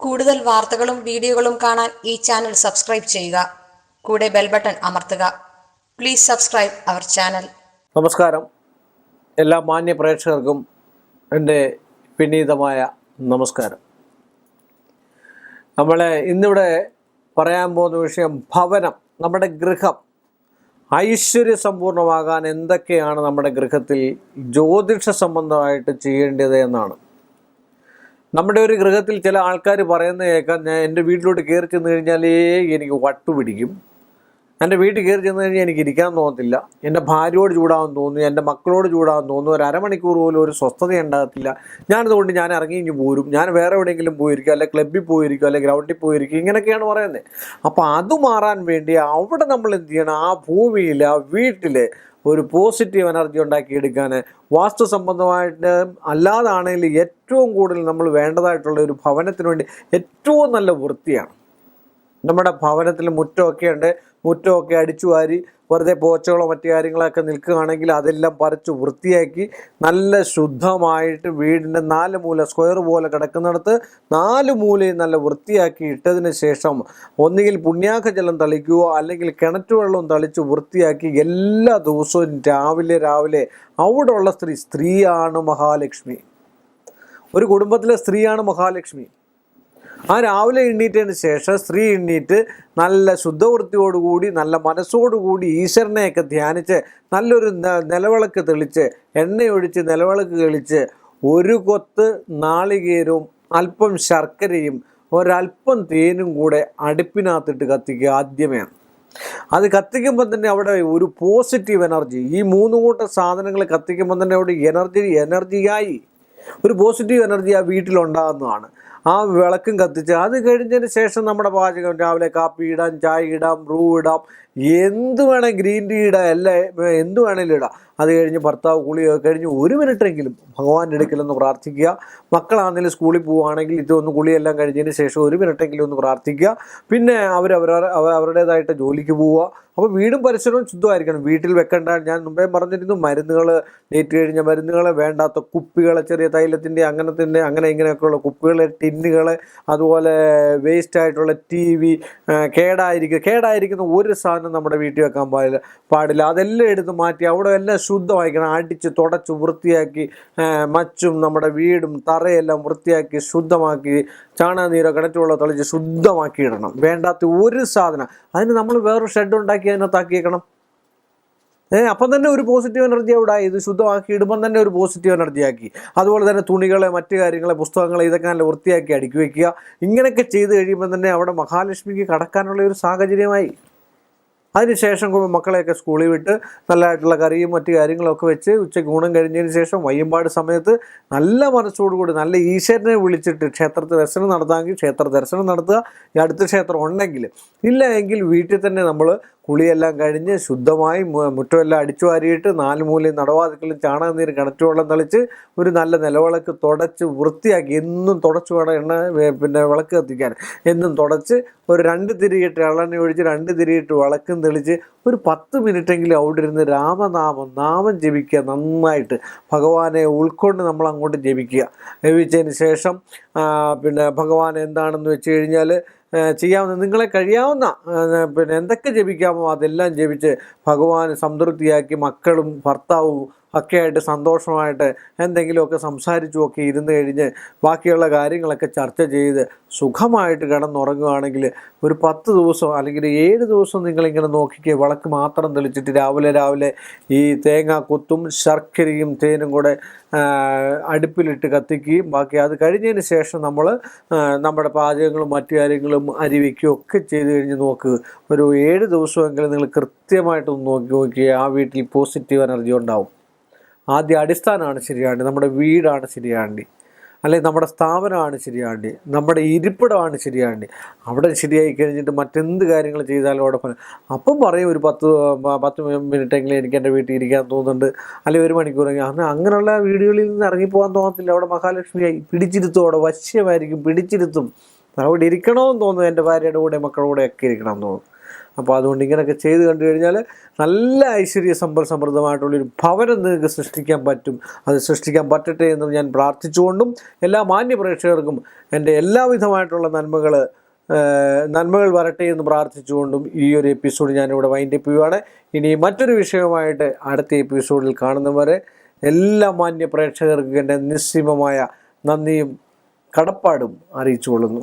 കൂടുതൽ വാർത്തകളും വീഡിയോകളും കാണാൻ ഈ ചാനൽ സബ്സ്ക്രൈബ് ചെയ്യുക. കൂടെ ബെൽ ബട്ടൺ അമർത്തുക. Please subscribe our channel. നമസ്കാരം. എല്ലാ മാന്യ പ്രേക്ഷകർക്കും എന്റെ വിനീതമായ നമസ്കാരം. നമ്മളെ ഇന്നിവിടെ പറയാൻ പോകുന്ന വിഷയം ഭവനം നമ്മുടെ ഗൃഹം. ഐശ്വര്യ സമ്പൂർണമാകാൻ എന്തൊക്കെയാണ് നമ്മുടെ ഗൃഹത്തിൽ ജ്യോതിഷ സംബന്ധമായിട്ട് ചെയ്യേണ്ടത് എന്നാണ്. നമ്മുടെ ഒരു ഗൃഹത്തിൽ ചില ആൾക്കാർ പറയുന്നത് കേൾക്കാൻ ഞാൻ എന്റെ വീട്ടിലോട്ട് കയറി ചെന്ന് കഴിഞ്ഞാലേ എനിക്ക് വട്ടു പിടിക്കും. എന്റെ വീട്ടിൽ കയറി ചെന്ന് കഴിഞ്ഞാൽ എനിക്ക് ഇരിക്കാൻ തോന്നത്തില്ല. എന്റെ ഭാര്യയോട് ചൂടാവാൻ തോന്നുന്നു എന്റെ മക്കളോട് ചൂടാവാൻ തോന്നുന്നു ഒരു അരമണിക്കൂർ പോലും ഒരു സ്വസ്ഥത ഉണ്ടാകത്തില്ല. ഞാനതുകൊണ്ട് ഞാൻ ഇറങ്ങി ഇങ്ങ് പോരും. ഞാൻ വേറെ എവിടെയെങ്കിലും പോയിരിക്കും അല്ലെ ക്ലബ്ബിൽ പോയിരിക്കും അല്ലെ ഗ്രൗണ്ടിൽ പോയിരിക്കും ഇങ്ങനെയൊക്കെയാണ് പറയുന്നത്. അപ്പോൾ അത് മാറാൻ വേണ്ടി അവിടെ നമ്മൾ എന്ത് ചെയ്യണം? ആ ഭൂമിയിൽ ആ വീട്ടിൽ ഒരു പോസിറ്റീവ് എനർജി ഉണ്ടാക്കിയെടുക്കാൻ വാസ്തു സംബന്ധമായിട്ട് അല്ലാതാണെങ്കിൽ ഏറ്റവും കൂടുതൽ നമ്മൾ വേണ്ടതായിട്ടുള്ള ഒരു ഭവനത്തിന് വേണ്ടി ഏറ്റവും നല്ല വൃത്തിയാണ്. നമ്മുടെ ഭവനത്തിൽ മുറ്റമൊക്കെ ഉണ്ട് മുറ്റമൊക്കെ അടിച്ചു വാരി വെറുതെ പോച്ചകളോ മറ്റു കാര്യങ്ങളൊക്കെ നിൽക്കുകയാണെങ്കിൽ അതെല്ലാം പറിച്ച് വൃത്തിയാക്കി നല്ല ശുദ്ധമായിട്ട് വീടിന്റെ നാല് മൂല സ്ക്വയർ പോലെ കിടക്കുന്നിടത്ത് നാല് മൂലയും നല്ല വൃത്തിയാക്കി ഇട്ടതിന് ശേഷം ഒന്നുകിൽ പുണ്യാക്ക ജലം തളിക്കുകയോ അല്ലെങ്കിൽ കിണറ്റുവെള്ളം തളിച്ച് വൃത്തിയാക്കി എല്ലാ ദിവസവും രാവിലെ രാവിലെ അവിടെയുള്ള സ്ത്രീ സ്ത്രീയാണ് മഹാലക്ഷ്മി. ഒരു കുടുംബത്തിലെ സ്ത്രീയാണ് മഹാലക്ഷ്മി. ആ രാവിലെ എണ്ണീറ്റതിന് ശേഷം സ്ത്രീ എണ്ണീറ്റ് നല്ല ശുദ്ധവൃത്തിയോടുകൂടി നല്ല മനസ്സോടുകൂടി ഈശ്വരനെയൊക്കെ ധ്യാനിച്ച് നല്ലൊരു നിലവിളക്ക് തെളിച്ച് എണ്ണയൊഴിച്ച് നിലവിളക്ക് തെളിച്ച് ഒരു കൊത്ത് നാളികേരവും അല്പം ശർക്കരയും ഒരല്പം തേനും കൂടെ അടുപ്പിനകത്തിട്ട് കത്തിക്കുക ആദ്യമേ. അത് കത്തിക്കുമ്പോൾ തന്നെ അവിടെ ഒരു പോസിറ്റീവ് എനർജി. ഈ മൂന്ന് കൂട്ടം സാധനങ്ങൾ കത്തിക്കുമ്പോൾ തന്നെ അവിടെ എനർജി എനർജിയായി. ഒരു പോസിറ്റീവ് എനർജി ആ വീട്ടിലുണ്ടാകുന്നതാണ്. ആ വിളക്കും കത്തിച്ച് അത് കഴിഞ്ഞതിന് ശേഷം നമ്മുടെ പാചകം രാവിലെ കാപ്പി ഇടാം ചായ ഇടാം റൂ ഇടാം എന്ത് വേണേൽ ഗ്രീൻ ടീ ഇടാം എല്ലാം എന്ത് വേണേലും ഇടാം. അത് കഴിഞ്ഞ് ഭർത്താവ് കുളിയൊക്കെ കഴിഞ്ഞ് ഒരു മിനിറ്റെങ്കിലും ഭഗവാന്റെ അടുക്കലൊന്ന് പ്രാർത്ഥിക്കുക. മക്കളാണെങ്കിലും സ്കൂളിൽ പോവുകയാണെങ്കിൽ ഇതൊന്ന് കുളിയെല്ലാം കഴിഞ്ഞതിന് ശേഷം ഒരു മിനിറ്റെങ്കിലും ഒന്ന് പ്രാർത്ഥിക്കുക. പിന്നെ അവർ അവരുടേതായിട്ട് ജോലിക്ക് പോവുക. അപ്പോൾ വീടും പരിസരവും ശുദ്ധമായിരിക്കണം. വീട്ടിൽ വെക്കേണ്ട. ഞാൻ മുമ്പേ പറഞ്ഞിരുന്നു മരുന്നുകൾ ഡേറ്റ് കഴിഞ്ഞ മരുന്നുകൾ വേണ്ടാത്ത കുപ്പികൾ ചെറിയ തൈലത്തിന്റെ അങ്ങനത്തിന്റെ അങ്ങനെ ഇങ്ങനെയൊക്കെയുള്ള കുപ്പികൾ ടിന്നുകൾ അതുപോലെ വേസ്റ്റ് ആയിട്ടുള്ള ടി വി കേടായിരിക്കും കേടായിരിക്കുന്ന ഒരു സാധനം നമ്മുടെ വീട്ടിൽ വെക്കാൻ പാടില്ല പാടില്ല. അതെല്ലാം എടുത്ത് മാറ്റി അവിടെ എല്ലാം ശുദ്ധമായിക്കണം അടിച്ച് തുടച്ച് വൃത്തിയാക്കി മച്ചും നമ്മുടെ വീടും തറയെല്ലാം വൃത്തിയാക്കി ശുദ്ധമാക്കി ചാണകനീരോ കിണറ്റുവെള്ളം തളിച്ച് ശുദ്ധമാക്കി ഇടണം വേണ്ടാത്ത ഒരു സാധനം. അതിന് നമ്മൾ വേറൊരു ഷെഡ് ഉണ്ടാക്കി അതിനകത്താക്കിയേക്കണം. ഏഹ് അപ്പം തന്നെ ഒരു പോസിറ്റീവ് എനർജി അവിടെ ഇത് ശുദ്ധമാക്കി ഇടുമ്പം തന്നെ ഒരു പോസിറ്റീവ് എനർജി ആക്കി. അതുപോലെ തന്നെ തുണികളെ മറ്റു കാര്യങ്ങളെ പുസ്തകങ്ങളെ ഇതൊക്കെ നല്ല വൃത്തിയാക്കി അടുക്കി വയ്ക്കുക ഇങ്ങനെയൊക്കെ ചെയ്ത് കഴിയുമ്പോൾ തന്നെ അവിടെ മഹാലക്ഷ്മിക്ക് കടക്കാനുള്ള ഒരു സാഹചര്യമായി. അതിനുശേഷം മക്കളെയൊക്കെ സ്കൂളിൽ വിട്ട് നല്ലതായിട്ടുള്ള കറിയും മറ്റു കാര്യങ്ങളൊക്കെ വെച്ച് ഉച്ചയ്ക്ക് ഊണം കഴിഞ്ഞതിന് ശേഷം വയ്യമ്പാട് സമയത്ത് നല്ല മനസ്സോടുകൂടി നല്ല ഈശ്വരനെ വിളിച്ചിട്ട് ക്ഷേത്രത്തിൽ ദർശനം നടത്താമെങ്കിൽ ക്ഷേത്ര ദർശനം നടത്തുക ഈ അടുത്ത ക്ഷേത്രം ഉണ്ടെങ്കിൽ. ഇല്ല എങ്കിൽ വീട്ടിൽ തന്നെ നമ്മൾ കുളിയെല്ലാം കഴിഞ്ഞ് ശുദ്ധമായി മുറ്റമെല്ലാം അടിച്ചു വാരിയിട്ട് നാല് മൂലയും നടവാതിക്കലും ചാണകനീര് കിണറ്റുവെള്ളം തളിച്ച് ഒരു നല്ല നിലവിളക്ക് തുടച്ച് വൃത്തിയാക്കി എന്നും തുടച്ച് വേണം എണ്ണ പിന്നെ വിളക്ക് കത്തിക്കാൻ. എന്നും തുടച്ച് ഒരു രണ്ട് തിരിയിട്ട് എള്ളെണ്ണ ഒഴിച്ച് രണ്ട് തിരിയിട്ട് വിളക്കും തെളിച്ച് ഒരു പത്ത് മിനിറ്റെങ്കിലും അവിടെ ഇരുന്ന് രാമനാമം നാമം ജപിക്കുക നന്നായിട്ട്. ഭഗവാനെ ഉൾക്കൊണ്ട് നമ്മൾ അങ്ങോട്ട് ജപിക്കുക. ജപിച്ചതിന് ശേഷം പിന്നെ ഭഗവാൻ എന്താണെന്ന് വെച്ച് കഴിഞ്ഞാൽ ചെയ്യാവുന്ന നിങ്ങളെ കഴിയാവുന്ന പിന്നെ എന്തൊക്കെ ജപിക്കാമോ അതെല്ലാം ജപിച്ച് ഭഗവാൻ സംതൃപ്തിയാക്കി മക്കളും ഭർത്താവും ഒക്കെ ആയിട്ട് സന്തോഷമായിട്ട് എന്തെങ്കിലുമൊക്കെ സംസാരിച്ചുമൊക്കെ ഇരുന്ന് കഴിഞ്ഞ് ബാക്കിയുള്ള കാര്യങ്ങളൊക്കെ ചർച്ച ചെയ്ത് സുഖമായിട്ട് കിടന്നുറങ്ങുകയാണെങ്കിൽ ഒരു പത്ത് ദിവസം അല്ലെങ്കിൽ ഏഴ് ദിവസം നിങ്ങളിങ്ങനെ നോക്കിക്കുക വിളക്ക് മാത്രം തെളിച്ചിട്ട് രാവിലെ രാവിലെ ഈ തേങ്ങ കൊത്തും ശർക്കരയും തേനും കൂടെ അടുപ്പിലിട്ട് കത്തിക്കുകയും ബാക്കി അത് കഴിഞ്ഞതിന് ശേഷം നമ്മൾ നമ്മുടെ പാചകങ്ങളും മറ്റു കാര്യങ്ങളും അരി വയ്ക്കുകയും ഒക്കെ ചെയ്ത് കഴിഞ്ഞ് നോക്കുക ഒരു ഏഴ് ദിവസമെങ്കിലും നിങ്ങൾ കൃത്യമായിട്ടൊന്ന് നോക്കി നോക്കി ആ വീട്ടിൽ പോസിറ്റീവ് എനർജി ഉണ്ടാവും. ആദ്യം അടിസ്ഥാനമാണ് ശരിയാണ്ടി നമ്മുടെ വീടാണ് ശരിയാണ്ടി അല്ലെങ്കിൽ നമ്മുടെ സ്ഥാപനമാണ് ശരിയാണ്ടി നമ്മുടെ ഇരിപ്പിടമാണ് ശരിയാണ്ടി. അവിടെ ശരിയായി കഴിഞ്ഞിട്ട് മറ്റെന്ത് കാര്യങ്ങൾ ചെയ്താലും അവിടെ പോലെ അപ്പം പറയും ഒരു പത്ത് പത്ത് മിനിറ്റെങ്കിലും എനിക്ക് എന്റെ വീട്ടിൽ ഇരിക്കാൻ തോന്നുന്നുണ്ട് അല്ലെങ്കിൽ ഒരു മണിക്കൂറെങ്കിൽ അങ്ങനെ അങ്ങനെയുള്ള വീടുകളിൽ നിന്ന് ഇറങ്ങിപ്പോകാൻ തോന്നത്തില്ല. അവിടെ മഹാലക്ഷ്മിയായി പിടിച്ചിരുത്തും അവിടെ വശ്യമായിരിക്കും പിടിച്ചിരുത്തും. അവിടെ ഇരിക്കണമെന്ന് തോന്നുന്നു എന്റെ ഭാര്യയുടെ കൂടെ മക്കളുടെ കൂടെ ഒക്കെ ഇരിക്കണം എന്ന് തോന്നുന്നു. അപ്പോൾ അതുകൊണ്ട് ഇങ്ങനെയൊക്കെ ചെയ്ത് കണ്ടു കഴിഞ്ഞാൽ നല്ല ഐശ്വര്യ സമ്പൽ സമൃദ്ധമായിട്ടുള്ളൊരു ഭവനം നിങ്ങൾക്ക് സൃഷ്ടിക്കാൻ പറ്റും. അത് സൃഷ്ടിക്കാൻ പറ്റട്ടെ എന്നും ഞാൻ പ്രാർത്ഥിച്ചുകൊണ്ടും എല്ലാ മാന്യ പ്രേക്ഷകർക്കും എന്റെ എല്ലാവിധമായിട്ടുള്ള നന്മകൾ നന്മകൾ വരട്ടെ എന്ന് പ്രാർത്ഥിച്ചുകൊണ്ടും ഈ ഒരു എപ്പിസോഡ് ഞാനിവിടെ വൈൻഡപ്പ് ചെയ്യുവാണ്. ഇനി മറ്റൊരു വിഷയമായിട്ട് അടുത്ത എപ്പിസോഡിൽ കാണുന്നവരെ എല്ലാ മാന്യ പ്രേക്ഷകർക്കും എന്റെ നിസ്സീമമായ നന്ദിയും കടപ്പാടും അറിയിച്ചുകൊള്ളുന്നു.